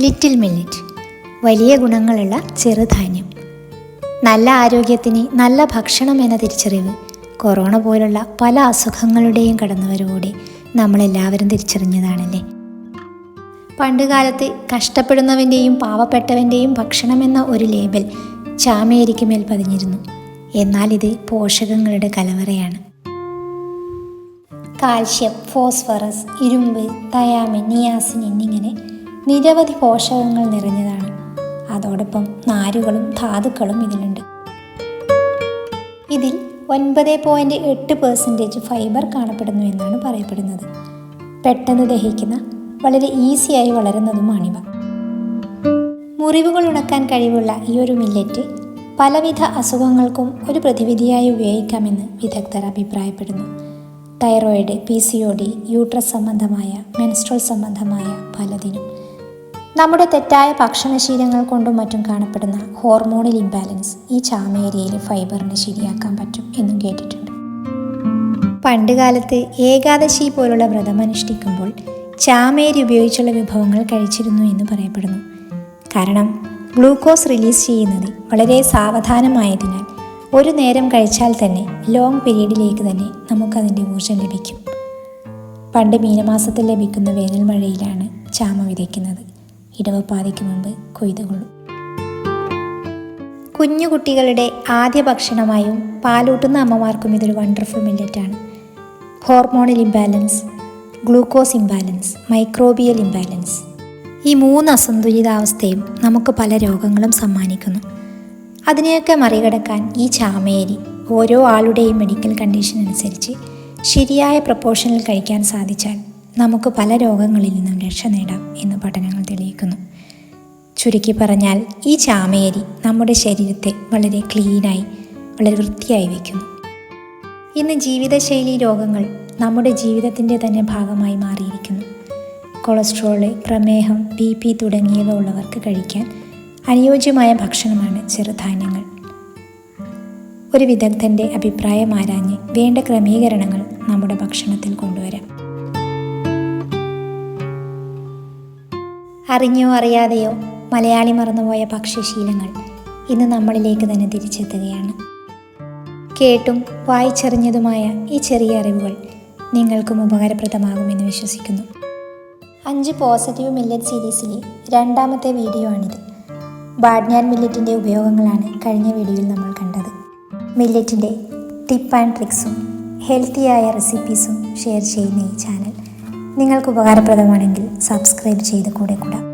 Little millet വലിയ ഗുണങ്ങളുള്ള ചെറുധാന്യം. നല്ല ആരോഗ്യത്തിന് നല്ല ഭക്ഷണം എന്ന തിരിച്ചറിവ് കൊറോണ പോലുള്ള പല അസുഖങ്ങളുടെയും കടന്നുവരവോടെ നമ്മളെല്ലാവരും തിരിച്ചറിഞ്ഞതാണല്ലേ? പണ്ടുകാലത്ത് കഷ്ടപ്പെടുന്നവന്റെയും പാവപ്പെട്ടവന്റെയും ഭക്ഷണമെന്ന ഒരു ലേബൽ ചാമയരിക്ക് മേൽ പതിഞ്ഞിരുന്നു. എന്നാൽ ഇത് പോഷകങ്ങളുടെ കലവറയാണ്. കാൽഷ്യം ഫോസ്ഫറസ് ഇരുമ്പ് തയാമിൻ നിയാസിൻ എന്നിങ്ങനെ നിരവധി പോഷകങ്ങൾ നിറഞ്ഞതാണ്. അതോടൊപ്പം നാരുകളും ധാതുക്കളും ഇതിലുണ്ട്. ഇതിൽ ഒൻപത് പോയിന്റ് എട്ട് പെർസെന്റേജ് ഫൈബർ കാണപ്പെടുന്നു എന്നാണ് പറയപ്പെടുന്നത്. പെട്ടെന്ന് ദഹിക്കുന്ന വളരെ ഈസിയായി വളരുന്നതുമാണിവ. മുറിവുകൾ ഉണക്കാൻ കഴിവുള്ള ഈ ഒരു മില്ലറ്റ് പലവിധ അസുഖങ്ങൾക്കും ഒരു പ്രതിവിധിയായി ഉപയോഗിക്കാമെന്ന് വിദഗ്ധർ അഭിപ്രായപ്പെടുന്നു. Thyroid P C O D uterus സംബന്ധമായ മെൻസ്ട്രോൾ സംബന്ധമായ പലതിനും. നമ്മുടെ തെറ്റായ ഭക്ഷണശീലങ്ങൾ കൊണ്ടും മറ്റും കാണപ്പെടുന്ന ഹോർമോണൽ ഇംബാലൻസ് ഈ ചാമേരിയയിലെ ഫൈബറിനെ ശരിയാക്കാൻ പറ്റും എന്നും കേട്ടിട്ടുണ്ട്. പണ്ട് കാലത്ത് ഏകാദശി പോലുള്ള വ്രതം അനുഷ്ഠിക്കുമ്പോൾ ചാമേരി ഉപയോഗിച്ചുള്ള വിഭവങ്ങൾ കഴിച്ചിരുന്നു എന്ന് പറയപ്പെടുന്നു. കാരണം ഗ്ലൂക്കോസ് റിലീസ് ചെയ്യുന്നത് വളരെ സാവധാനമായതിനാൽ ഒരു നേരം കഴിച്ചാൽ തന്നെ ലോങ് പീരീഡിലേക്ക് തന്നെ നമുക്കതിന്റെ ഊർജം ലഭിക്കും. പണ്ട് മീനമാസത്തിൽ ലഭിക്കുന്ന വേനൽ മഴയിലാണ് ചാമ വിതയ്ക്കുന്നത്. ഇടവപ്പാതിക്ക് മുമ്പ് കൊയ്തുകൊള്ളും. കുഞ്ഞു കുട്ടികളുടെ ആദ്യ ഭക്ഷണമായും പാലൂട്ടുന്ന അമ്മമാർക്കും ഇതൊരു wonderful മില്ലറ്റാണ് hormonal imbalance glucose imbalance microbial imbalance ഈ മൂന്ന് അസന്തുലിതാവസ്ഥയും നമുക്ക് പല രോഗങ്ങളും സമ്മാനിക്കുന്നു. അതിനെയൊക്കെ മറികടക്കാൻ ഈ ചാമേരി ഓരോ ആളുടെയും മെഡിക്കൽ കണ്ടീഷൻ അനുസരിച്ച് ശരിയായ പ്രപ്പോർഷനിൽ കഴിക്കാൻ സാധിച്ചാൽ നമുക്ക് പല രോഗങ്ങളിൽ നിന്നും രക്ഷ നേടാം എന്ന് പഠനങ്ങൾ തെളിയിക്കുന്നു. ചുരുക്കി പറഞ്ഞാൽ ഈ ചാമയരി നമ്മുടെ ശരീരത്തെ വളരെ ക്ലീനായി വളരെ വൃത്തിയായി വയ്ക്കുന്നു ഇന്ന് ജീവിതശൈലി രോഗങ്ങൾ നമ്മുടെ ജീവിതത്തിന്റെ തന്നെ ഭാഗമായി മാറിയിരിക്കുന്നു. കൊളസ്ട്രോൾ പ്രമേഹം ബി പി തുടങ്ങിയവ ഉള്ളവർക്ക് കഴിക്കാൻ അനുയോജ്യമായ ഭക്ഷണമാണ് ചെറുധാന്യങ്ങൾ. ഒരു വിദഗ്ധന്റെ അഭിപ്രായം ആരാഞ്ഞ് വേണ്ട ക്രമീകരണങ്ങൾ നമ്മുടെ ഭക്ഷണത്തിൽ കൊണ്ടുവരാം. അറിഞ്ഞോ അറിയാതെയോ മലയാളി മറന്നുപോയ ഭക്ഷ്യശീലങ്ങൾ ഇന്ന് നമ്മളിലേക്ക് തന്നെ തിരിച്ചെത്തുകയാണ്. കേട്ടും വായിച്ചറിഞ്ഞതുമായ ഈ ചെറിയ അറിവുകൾ നിങ്ങൾക്കും ഉപകാരപ്രദമാകുമെന്ന് വിശ്വസിക്കുന്നു. അഞ്ച് പോസിറ്റീവ് മില്ലറ്റ് സീരീസിലെ രണ്ടാമത്തെ വീഡിയോ ആണിത്. ബാഡ്ഞാൻ മില്ലറ്റിന്റെ ഉപയോഗങ്ങളാണ് കഴിഞ്ഞ വീഡിയോയിൽ നമ്മൾ കണ്ടത്. മില്ലറ്റിന്റെ ടിപ്പ് ആൻഡ് ട്രിക്സും ഹെൽത്തിയായ റെസിപ്പീസും ഷെയർ ചെയ്യുന്ന ഈ ചാനൽ. നിങ്ങൾക്ക് ഉപകാരപ്രദമാണെങ്കിൽ സബ്സ്ക്രൈബ് ചെയ്ത് കൂടെ കൂടാം.